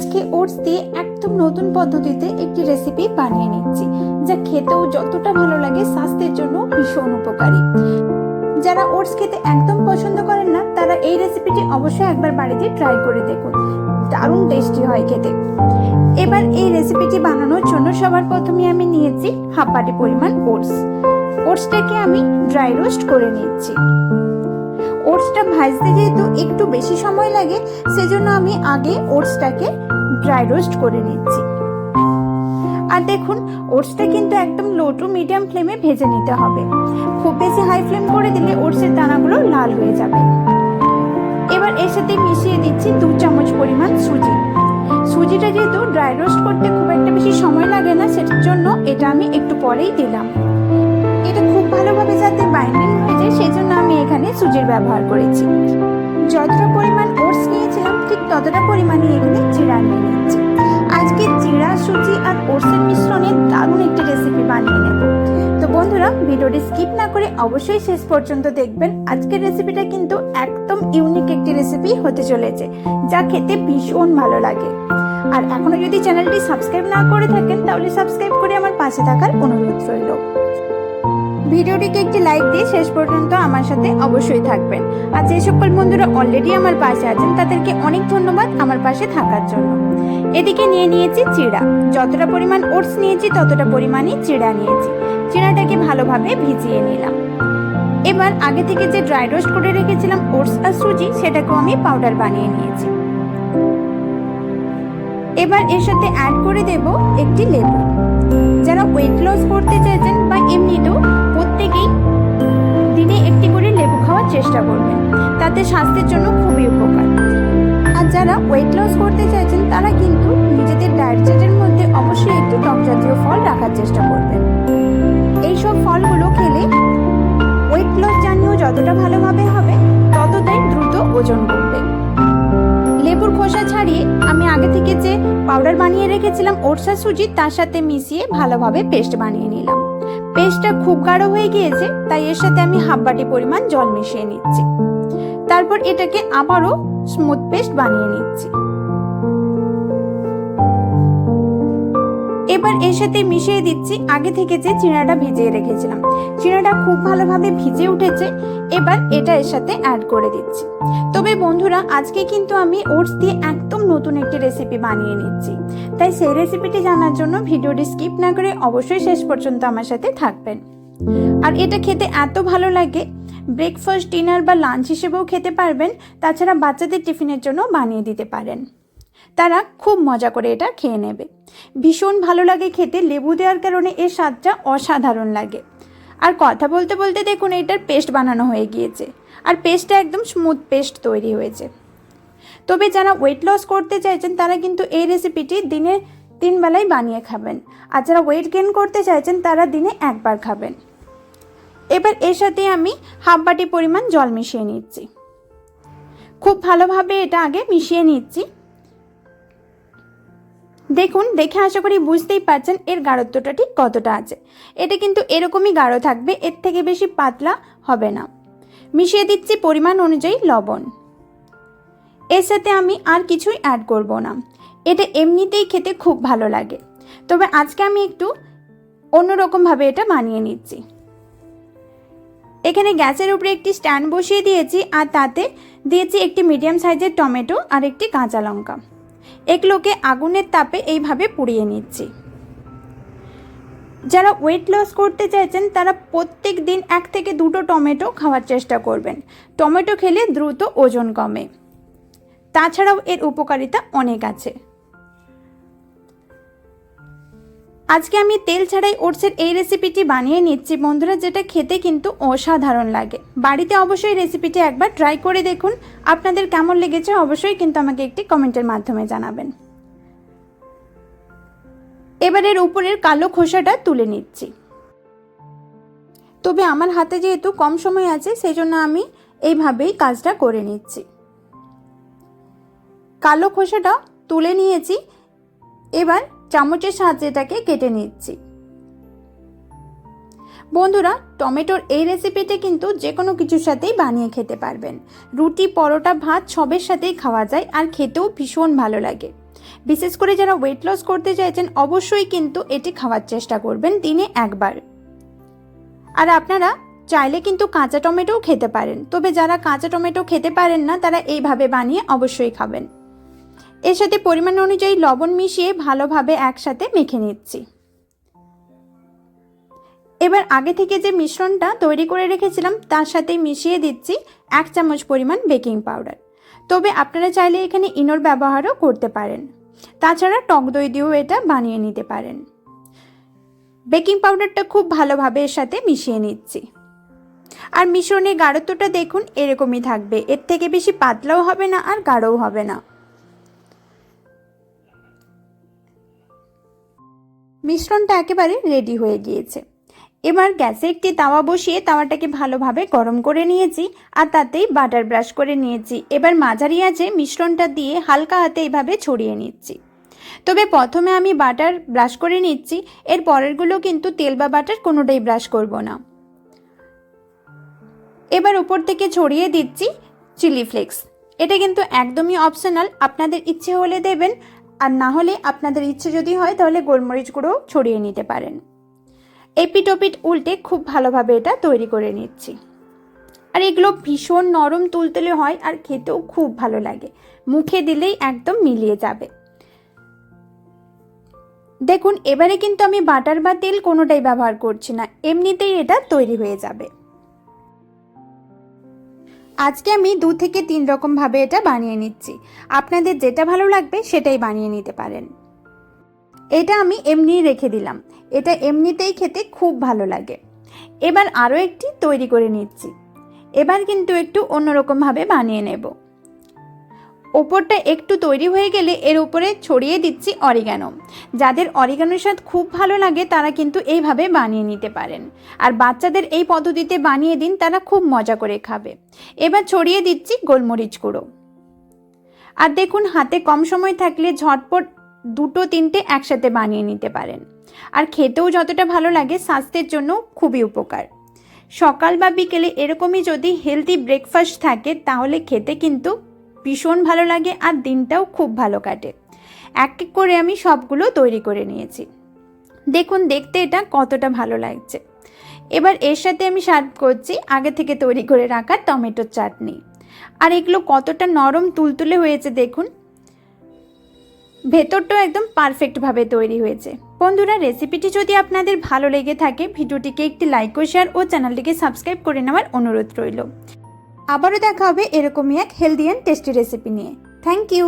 আজকে ওটস দিয়ে একদম নতুন পদ্ধতিতে একটি রেসিপি বানিয়ে নিচ্ছি, যা খেতেও যতটা ভালো লাগে স্বাস্থ্যের জন্য ভীষণ উপকারী। যারা ওটস খেতে একদম পছন্দ করেন না, তারা এই রেসিপিটি অবশ্যই একবার বাড়িতে ট্রাই করে দেখুন। দারুণ টেস্টি হয় খেতে। এবার এই রেসিপিটি বানানোর জন্য সবার প্রথমে আমি নিয়েছি হাফ বাটি পরিমাণ ওটস। ওটসটাকে আমি ড্রাই রোস্ট করে নিচ্ছি। ওটসটা ভাজতে যেহেতু একটু বেশি সময় লাগে, সেজন্য আমি আগে ওটসটাকে ড্রাই রোস্ট করে নিচ্ছি। আর দেখুন, ওটসটা কিন্তু একদম লো টু মিডিয়াম ফ্লেমে ভেজে নিতে হবে। খুব বেশি হাই ফ্লেম করে দিলে ওটসের দানাগুলো লাল হয়ে যাবে। এবার এর সাথে মিশিয়ে দিচ্ছি দু চামচ পরিমাণ সুজি। সুজিটা যেহেতু ড্রাই রোস্ট করতে খুব একটা বেশি সময় লাগে না সেটার জন্য এটা আমি একটু পরেই দিলাম। এটা খুব ভালোভাবে যাতে বাইন্ডিং যায় সেই জন্য আমি এখানে সুজির ব্যবহার করেছি। যতটা পরিমাণ ওটস নিয়েছিলাম, ঠিক ততটা পরিমাণে এখানে চিড়া নিয়ে নিচ্ছি আজকে চিড়া সুজি আর ওটসের মিশ্রণে দারুণ একটি রেসিপি বানিয়ে নেব। তো বন্ধুরা, ভিডিওটি স্কিপ না করে অবশ্যই শেষ পর্যন্ত দেখবেন। আজকের রেসিপিটা কিন্তু একদম ইউনিক একটি রেসিপি হতে চলেছে, যা খেতে ভীষণ ভালো লাগে। আর এখনও যদি চ্যানেলটি সাবস্ক্রাইব না করে থাকেন, তাহলে সাবস্ক্রাইব করে আমার পাশে থাকার অনুরোধ রইল। ভিডিওটিকে একটি লাইক দিয়ে শেষ পর্যন্ত আমার সাথে অবশ্যই থাকবেন। আর যে সকল বন্ধুরা অলরেডি আমার পাশে আছেন, তাদেরকে অনেক ধন্যবাদ আমার পাশে থাকার জন্য। এদিকে নিয়ে নিয়েছি চিড়া। যতটা পরিমাণ ওটস নিয়েছি, ততটা পরিমাণই চিড়া নিয়েছি। চিড়াটাকে ভালোভাবে ভিজিয়ে নিলাম। এবার আগে থেকে যে ড্রাই রোস্ট করে রেখেছিলাম ওটস আর সুজি, সেটাকেও আমি পাউডার বানিয়ে নিয়েছি। এবার এর সাথে অ্যাড করে দেব একটি লেবু। যারা ওয়েট লস করতে চাইছেন বা এমনিতেও প্রত্যেকেই দিনে একটি করে লেবু খাওয়ার চেষ্টা করবেন তাতে স্বাস্থ্যের জন্য খুবই উপকার। আর যারা ওয়েট লস করতে চাইছেন, তারা কিন্তু নিজেদের ডায়েট চার্টের মধ্যে অবশ্যই একটি টক জাতীয় ফল রাখার চেষ্টা করবেন এইসব ফলগুলো খেলে ওয়েট লস জানিয়েও যতটা ভালোভাবে হবে, ততটাই দ্রুত ওজন করবে লেবুর খোসা ছাড়িয়ে আমি আগে থেকে যে পাউডার বানিয়ে রেখেছিলাম আর সুজি, তার সাথে মিশিয়ে ভালোভাবে পেস্ট বানিয়ে নিলাম। পেস্টটা খুব গাঢ় হয়ে গিয়েছে, তাই এর সাথে আমি হাফ বাটি পরিমাণ জল মিশিয়ে নিচ্ছি। তারপর এটাকে আবারও স্মুথ পেস্ট বানিয়ে নিচ্ছি। এবার এর সাথে মিশিয়ে দিচ্ছি আগে থেকে যে চিনাটা ভিজিয়ে রেখেছিলাম। চিনাটা খুব ভালোভাবে ভিজে উঠেছে, এবার এটা এর সাথে অ্যাড করে দিচ্ছি। তবে বন্ধুরা, আজকে কিন্তু আমি ওটস দিয়ে একদম নতুন একটি রেসিপি বানিয়ে নিচ্ছি। তাই সেই রেসিপিটি জানার জন্য ভিডিওটি স্কিপ না করে অবশ্যই শেষ পর্যন্ত আমার সাথে থাকবেন। আর এটা খেতে এত ভালো লাগে ব্রেকফাস্ট ডিনার বা লাঞ্চ হিসেবেও খেতে পারবেন, তাছাড়া বাচ্চাদের টিফিনের জন্য বানিয়ে দিতে পারেন। তারা খুব মজা করে এটা খেয়ে নেবে। ভীষণ ভালো লাগে খেতে, লেবু দেওয়ার কারণে এর স্বাদটা অসাধারণ লাগে। আর কথা বলতে বলতে দেখুন, এটার পেস্ট বানানো হয়ে গিয়েছে। আর পেস্টটা একদম স্মুথ পেস্ট তৈরি হয়েছে। তবে যারা ওয়েট লস করতে চাইছেন, তারা কিন্তু এই রেসিপিটি দিনে তিন বেলায় বানিয়ে খাবেন। আর যারা ওয়েট গেন করতে চাইছেন, তারা দিনে একবার খাবেন। এবার এর সাথে আমি হাফ বাটি পরিমাণ জল মিশিয়ে নিচ্ছি। খুব ভালোভাবে এটা আগে মিশিয়ে নিচ্ছি। দেখুন, দেখে আশা করি বুঝতেই পারছেন এর গাঢ়ত্বটা ঠিক কতটা আছে। এটা কিন্তু এরকমই গাঢ় থাকবে, এর থেকে বেশি পাতলা হবে না। মিশিয়ে দিচ্ছি পরিমাণ অনুযায়ী লবণ। এর সাথে আমি আর কিছুই অ্যাড করব না। এটা এমনিতেই খেতে খুব ভালো লাগে। তবে আজকে আমি একটু অন্যরকমভাবে এটা বানিয়ে নিচ্ছি। এখানে গ্যাসের উপরে একটি স্ট্যান্ড বসিয়ে দিয়েছি আর তাতে দিয়েছি একটি মিডিয়াম সাইজের টমেটো আর একটি কাঁচা লঙ্কা। এগুলোকে আগুনের তাপে এইভাবে পুড়িয়ে নিচ্ছি। যারা ওয়েট লস করতে চাইছেন, তারা প্রত্যেক দিন এক থেকে দুটো টমেটো খাওয়ার চেষ্টা করবেন। টমেটো খেলে দ্রুত ওজন কমে। তাছাড়াও এর উপকারিতা অনেক আছে। আজকে আমি তেল ছাড়াই ওটসের এই রেসিপিটি বানিয়ে নিচ্ছি। বন্ধুরা, যেটা খেতে কিন্তু অসাধারণ লাগে। বাড়িতে অবশ্যই রেসিপিটি একবার ট্রাই করে দেখুন। আপনাদের কেমন লেগেছে অবশ্যই কিন্তু আমাকে একটি কমেন্টের মাধ্যমে জানাবেন। এবার এর উপরের কালো খোসাটা তুলে নিচ্ছি। তবে আমার হাতে যেহেতু কম সময় আছে সেই জন্য আমি এইভাবেই কাজটা করে নিচ্ছি। কালো খোসাটা তুলে নিয়েছি। এবার চামচের সাহায্যে এটাকে কেটে নিচ্ছি। বন্ধুরা, টমেটোর এই রেসিপিতে কিন্তু যে কোনো কিছুর সাথেই বানিয়ে খেতে পারবেন। রুটি, পরোটা, ভাত সবের সাথেই খাওয়া যায় আর খেতেও ভীষণ ভালো লাগে। বিশেষ করে যারা ওয়েট লস করতে চাইছেন, অবশ্যই কিন্তু এটি খাওয়ার চেষ্টা করবেন দিনে একবার। আর আপনারা চাইলে কিন্তু কাঁচা টমেটোও খেতে পারেন। তবে যারা কাঁচা টমেটো খেতে পারেন না, তারা এইভাবে বানিয়ে অবশ্যই খাবেন। এর সাথে পরিমাণ অনুযায়ী লবণ মিশিয়ে ভালোভাবে একসাথে মেখে নিচ্ছি। এবার আগে থেকে যে মিশ্রণটা তৈরি করে রেখেছিলাম, তার সাথে মিশিয়ে দিচ্ছি এক চামচ পরিমাণ বেকিং পাউডার। তবে আপনারা চাইলে এখানে ইনোর ব্যবহারও করতে পারেন। তাছাড়া টক দই দিয়েও এটা বানিয়ে নিতে পারেন। বেকিং পাউডারটা খুব ভালোভাবে এর সাথে মিশিয়ে নিচ্ছি। আর মিশ্রণের গাঢ়ত্বটা দেখুন, এরকমই থাকবে। এর থেকে বেশি পাতলাও হবে না আর গাঢ়ও হবে না। মিশ্রণটা একেবারে রেডি হয়ে গিয়েছে। এবার গ্যাসে একটি তাওয়া বসিয়ে তাওয়াটাকে ভালোভাবে গরম করে নিয়েছি আর তাতেই বাটার ব্রাশ করে নিয়েছি। এবার মাঝারি আছে মিশ্রণটা দিয়ে হালকা হাতে এইভাবে ছড়িয়ে নিচ্ছি। তবে প্রথমে আমি বাটার ব্রাশ করে নিচ্ছি, এর পরেরগুলো কিন্তু তেল বা বাটার কোনোটাই ব্রাশ করব না। এবার উপর থেকে ছড়িয়ে দিচ্ছি চিলি ফ্লেক্স এটা কিন্তু একদমই অপশনাল আপনাদের ইচ্ছে হলে দেবেন। আর না হলে আপনাদের ইচ্ছে যদি হয়, তাহলে গোলমরিচ গুঁড়ো ছড়িয়ে নিতে পারেন। এপিটোপিট উল্টে খুব ভালোভাবে এটা তৈরি করে নিচ্ছি। আর এগুলো ভীষণ নরম তুলতুলে হয় আর খেতেও খুব ভালো লাগে। মুখে দিলেই একদম মিলিয়ে যাবে। দেখুন, এবারে কিন্তু আমি বাটার বা তেল কোনোটাই ব্যবহার করছি না। এমনিতেই এটা তৈরি হয়ে যাবে। আজকে আমি দু থেকে তিন রকমভাবে এটা বানিয়ে নিচ্ছি। আপনাদের যেটা ভালো লাগবে সেটাই বানিয়ে নিতে পারেন। এটা আমি এমনি রেখে দিলাম। এটা এমনিতেই খেতে খুব ভালো লাগে। এবার আরও একটি তৈরি করে নিচ্ছি। এবার কিন্তু একটু অন্যরকমভাবে বানিয়ে নেব। ওপরটা একটু তৈরি হয়ে গেলে এর উপরে ছড়িয়ে দিচ্ছি অরিগানো। যাদের অরিগানোর স্বাদ খুব ভালো লাগে, তারা কিন্তু এইভাবে বানিয়ে নিতে পারেন। আর বাচ্চাদের এই পদ্ধতিতে বানিয়ে দিন, তারা খুব মজা করে খাবে। এবার ছড়িয়ে দিচ্ছি গোলমরিচ গুঁড়ো। আর দেখুন, হাতে কম সময় থাকলে ঝটপট দুটো, তিনটে একসাথে বানিয়ে নিতে পারেন। আর খেতেও যতটা ভালো লাগে, স্বাস্থ্যের জন্য খুবই উপকার। সকাল বা বিকেলে এরকমই যদি হেলদি ব্রেকফাস্ট থাকে, তাহলে খেতে কিন্তু ভীষণ ভালো লাগে আর দিনটাও খুব ভালো কাটে। এক এক করে আমি সবগুলো তৈরি করে নিয়েছি। দেখুন, দেখতে এটা কতটা ভালো লাগছে। এবার এর সাথে আমি সার্ভ করছি আগে থেকে তৈরি করে রাখা টমেটোর চাটনি। আর এগুলো কতটা নরম তুলতুলে হয়েছে দেখুন। ভেতরটাও একদম পারফেক্টভাবে তৈরি হয়েছে। বন্ধুরা রেসিপিটি যদি আপনাদের ভালো লেগে থাকে, ভিডিওটিকে একটি লাইক ও শেয়ার ও চ্যানেলটিকে সাবস্ক্রাইব করে নেওয়ার অনুরোধ রইল। আবারও দেখা হবে এরকমই এক হেলদি অ্যান্ড টেস্টি রেসিপি নিয়ে। Thank you